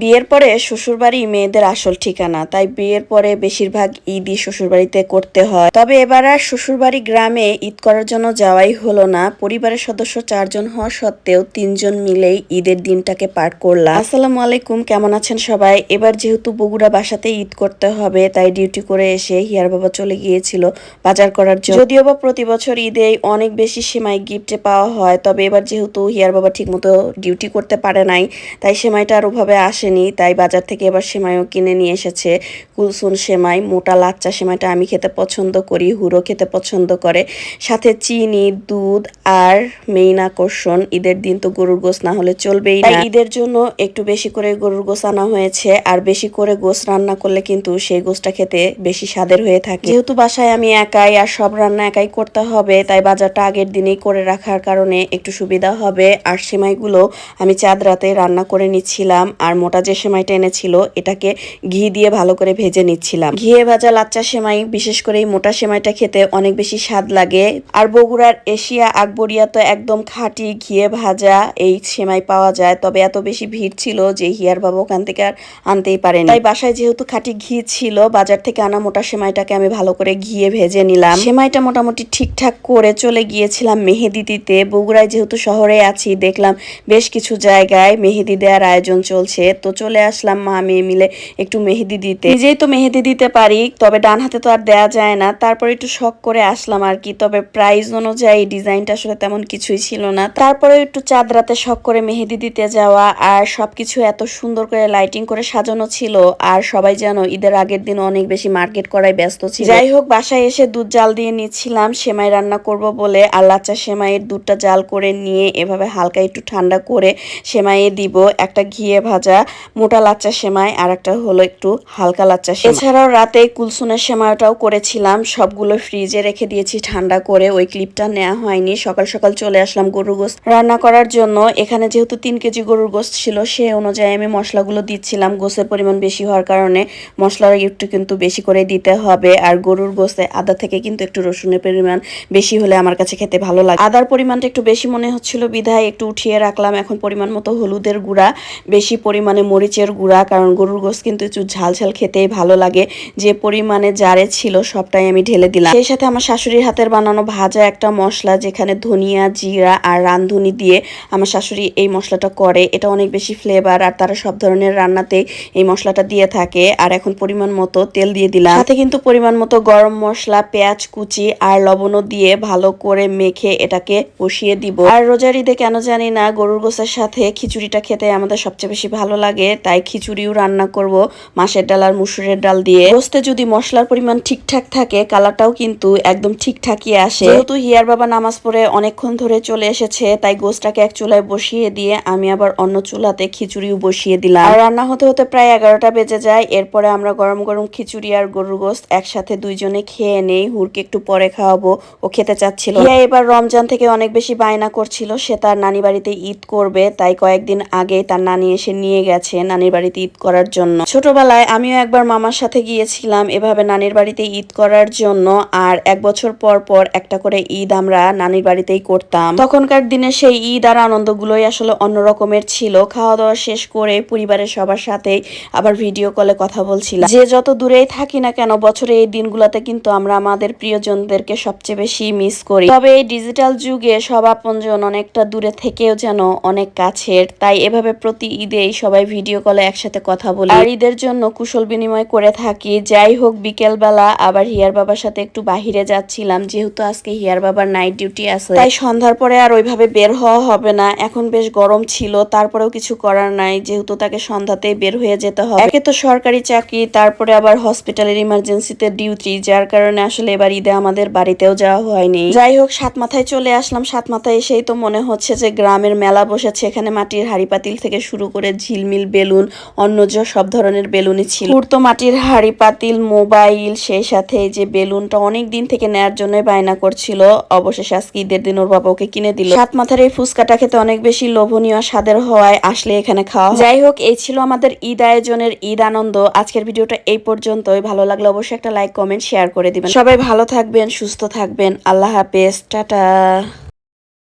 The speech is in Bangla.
বিয়ের পরে শ্বশুরবাড়ি মেয়েদের আসল ঠিকানা, তাই বিয়ের পরে বেশিরভাগ ঈদই শ্বশুরবাড়িতে করতে হয়। তবে এবার আর শ্বশুরবাড়ি গ্রামে ঈদ করার জন্য যাওয়াই হলো না। পরিবারের সদস্য চারজন হওয়া সত্ত্বেও তিনজন মিলেই ঈদের দিনটাকে পার করলাম। আসসালামু আলাইকুম, কেমন আছেন সবাই? এবার যেহেতু বগুড়া বাসাতে ঈদ করতে হবে, তাই ডিউটি করে এসে হিয়ার বাবা চলে গিয়েছিল বাজার করার জন্য। যদিও বা প্রতি বছর ঈদে অনেক বেশি সেমাই গিফটে পাওয়া হয়, তবে এবার যেহেতু হিয়ার বাবা ঠিকমতো ডিউটি করতে পারে নাই, তাই সেমাইটা আর ওভাবে আসেনি, তাই বাজার থেকে এবার সেমাইও কিনে নিয়ে এসেছে। কুলসুন সেমাই, মোটা লাচ্চা সেমাইটা আমি খেতে পছন্দ করি হুড়ো খেতে পছন্দ করে। সাথে চিনি, দুধ আর মেইন আকর্ষণ, ঈদের দিন তো গরুর গোস না হলে চলবেই না। ঈদের জন্য একটু বেশি করে গরুর গোস আনা হয়েছে, আর বেশি করে গোস রান্না করলে কিন্তু সেই গোসটা খেতে বেশি স্বাদের হয়ে থাকে। যেহেতু বাসায় আমি একাই আর সব রান্না একাই করতে হবে, তাই বাজারটা আগের দিনেই করে রাখার কারণে একটু সুবিধা হবে। আর সেমাইগুলো আমি চাঁদ রাতে রান্না করে নিচ্ছিলাম, আর মোটা যে সেমাইটা এনেছিল, এটাকে ঘি দিয়ে ভালো করে ভেজে নিচ্ছিলাম। ঘিয়ে ভাজা লাচ্চা সেমাই, বিশেষ করে এই মোটা সেমাইটা খেতে অনেক বেশি স্বাদ লাগে। আর বগুড়ার এশিয়া আকবরিয়া তো একদম খাঁটি ঘিয়ে ভাজা এই সেমাই পাওয়া যায়, তবে এত বেশি ভিড় ছিল যে হিয়ার বাবা ওখান থেকে আর আনতেই পারেনি। তাই বাসায় যেহেতু খাঁটি ঘি ছিল, বাজার থেকে আনা মোটা সেমাইটাকে আমি ভালো করে ঘিয়ে ভেজে নিলাম। সেমাইটা মোটামুটি ঠিকঠাক করে চলে গিয়েছিলাম মেহেদি দিতে। বগুড়ায় যেহেতু শহরে আছি, দেখলাম বেশ কিছু জায়গায় মেহেদি দেওয়ার আয়োজন চলছে। তো চলে আসলাম মা মেয়ে মিলে একটু মেহেদি দিতে। নিজেই তো মেহেদি দিতে পারি, তবে ডান হাতে তো আর দেয়া যায় না। তারপরে একটু শখ করে আসলাম আর কি, তবে প্রাইস অনুযায়ী ডিজাইনটা আসলে তেমন কিছুই ছিল না। তারপরে একটু চাঁদ রাতে শখ করে মেহেদি দিতে যাওয়া আর সবকিছু এত সুন্দর করে লাইটিং করে সাজানো ছিল আর সবাই যেন ঈদের আগের দিন অনেক বেশি মার্কেট করায় ব্যস্ত ছিল। যাই হোক, বাসায় এসে দুধ জাল দিয়ে নিচ্ছিলাম, সেমাই রান্না করব বলে আর লাচ্চা সেমাইয়ের দুধটা জাল করে নিয়ে এভাবে হালকা একটু ঠান্ডা করে সেমাইয়ে দিব। একটা ঘিয়ে ভাজা মোটা লাচ্চা সেমাই আর একটা হলো একটু হালকা লাচ্চা সেমাই। এছাড়াও রাতে কুলসুনের সেমাইটাও করেছিলাম, সবগুলো ফ্রিজে রেখে দিয়েছি ঠান্ডা করে, ওই ক্লিপটা নেওয়া হয়নি, সকাল সকাল চলে আসলাম গরুর গোস্ত। রান্না করার জন্য এখানে যেহেতু তিন কেজি গরুর গোস্ত ছিল, সে অনুযায়ী আমি মশলাগুলো দিচ্ছিলাম গোসের পরিমাণ বেশি হওয়ার কারণে মশলার একটু কিন্তু বেশি করে দিতে হবে, আর গরুর গোস্তে আদা থেকে কিন্তু একটু রসুনের পরিমাণ বেশি হলে আমার কাছে খেতে ভালো লাগে। আদার পরিমাণটা একটু বেশি মনে হচ্ছিল, বিধায় একটু উঠিয়ে রাখলাম, এখন পরিমাণ মতো হলুদের গুঁড়া, বেশি পরিমাণে মরিচের গুঁড়া, কারণ গরুর গোস্ত কিন্তু একটু ঝাল ঝাল খেতেই ভালো লাগে। যে পরিমাণে জারে ছিল সবটাই আমি ঢেলে দিলাম। সেই সাথে আমার শাশুড়ির হাতের বানানো ভাজা একটা মশলা, যেখানে ধনিয়া, জিরা আর রান্ধুনি দিয়ে আমার শাশুড়ি এই মশলাটা করে। এটা অনেক বেশি ফ্লেভার আর তারা সব ধরনের রান্নাতেই এই মশলাটা দিয়ে থাকে। আর এখন পরিমাণ মতো তেল দিয়ে দিলাম। সাথে কিন্তু পরিমাণ মতো গরম মশলা, পেঁয়াজ, কুচি আর লবণও দিয়ে ভালো করে মেখে এটাকে বসিয়ে দিব। আর রোজার ঈদে কেন জানি না, গরুর গোসের সাথে খিচুড়িটা খেতে আমাদের সবচেয়ে বেশি ভালো লাগে, তাই খিচুড়িও রান্না করব মাসের ডাল আর মুসুরের ডাল দিয়ে। গোস্তে যদি মশলার পরিমাণ ঠিকঠাক থাকে, কালারটাও কিন্তু একদম ঠিকঠাকই আসে। যেহেতু হিয়ার বাবা নামাজ পড়ে অনেকক্ষণ ধরে চলে এসেছে, তাই গোস্টটাকে এক চুলায় বসিয়ে দিয়ে আমি আবার অন্য চুলাতে খিচুড়িও বসিয়ে দিলাম। আর রান্না হতে হতে প্রায় এগারোটা বেজে যায়, এরপরে আমরা গরম গরম খিচুড়ি আর গরুর গোস্ত একসাথে দুইজনে খেয়ে নেই, হুরকে একটু পরে খাওয়াবো, ও খেতে চাচ্ছিল। হিয়া এবার রমজান থেকে অনেক বেশি বায়না করছিল, সে তার নানি বাড়িতে ঈদ করবে, তাই কয়েকদিন আগে তার নানি এসে নিয়ে গেছে নানির বাড়িতে ঈদ করার জন্য। ছোটবেলায় আমিও একবার মামার সাথে গিয়েছিলাম এভাবে নানির বাড়িতে ঈদ করার জন্য আর এক বছর পর পর একটা করে ঈদ আমরা নানির বাড়িতেই করতাম। তখনকার দিনে সেই ঈদ আর আনন্দগুলোই আসলে অন্যরকমের ছিল। খাওয়া দাওয়া শেষ করে পরিবারের সবার সাথে আবার ভিডিও কলে কথা বলছিলাম। যে যত দূরেই থাকি না কেন বছরে এই দিনগুলোতে কিন্তু আমরা আমাদের প্রিয়জনদেরকে সবচেয়ে বেশি মিস করি। তবে এই ডিজিটাল যুগে সব আপনজন অনেকটা দূরে থেকেও যেন অনেক কাছের। তাই এভাবে প্রতি ঈদেই সবাই ভিডিও কলে একসাথে কথা বলি। আর ঈদের জন্য কুশল বিনিময় করে থাকি। যাই হোক, বিকেলবেলা আবার হিয়ার বাবার সাথে একটু বাহিরে যাচ্ছিলাম। যেহেতু আজকে হিয়ার বাবার নাইট ডিউটি আছে। তাই সন্ধ্যার পরে আর ওইভাবে বের হওয়া হবে না। এখন বেশ গরম ছিল, তারপরেও কিছু করার নাই। যেহেতু তাকে সন্ধ্যাতেই বের হয়ে যেতে হবে। একে তো সরকারি চাকরি, তারপরে আবার হসপিটালের ইমার্জেন্সিতে ডিউটি যার কারণে আসলে এবার ঈদে আমাদের বাড়িতেও যাওয়া হয়নি। যাই হোক সাত মাথায় চলে আসলাম। সাত মাথায় এসেই তো মনে হচ্ছে যে গ্রামের মেলা বসেছে। এখানে মাটির হাড়ি পাতিল থেকে শুরু করে ঝিলমিল বেলুন, অন্য যে সব ধরনের বেলুনই ছিল। তো মাটির হাড়ি, পাতিল, মোবাইল, সেই সাথে যে বেলুনটা অনেক দিন থেকে নেয়ার জন্য বায়না করছিল, অবশেষে আজকে ঈদের দিন ওর বাবা ওকে কিনে দিল। সাত মাথার এই ফুচকাটা খেতে অনেক বেশি লোভনীয়, স্বাদের হওয়ায় আসলে এখানে খাওয়া। যাই হোক, এই ছিল আমাদের ঈদ আয়োজনের ঈদ আনন্দ। আজকের ভিডিওটা এই পর্যন্তই। ভালো লাগলে অবশ্যই একটা লাইক, কমেন্ট, শেয়ার করে দিবেন। সবাই ভালো থাকবেন, সুস্থ থাকবেন। আল্লাহ হাফেজ। টাটা।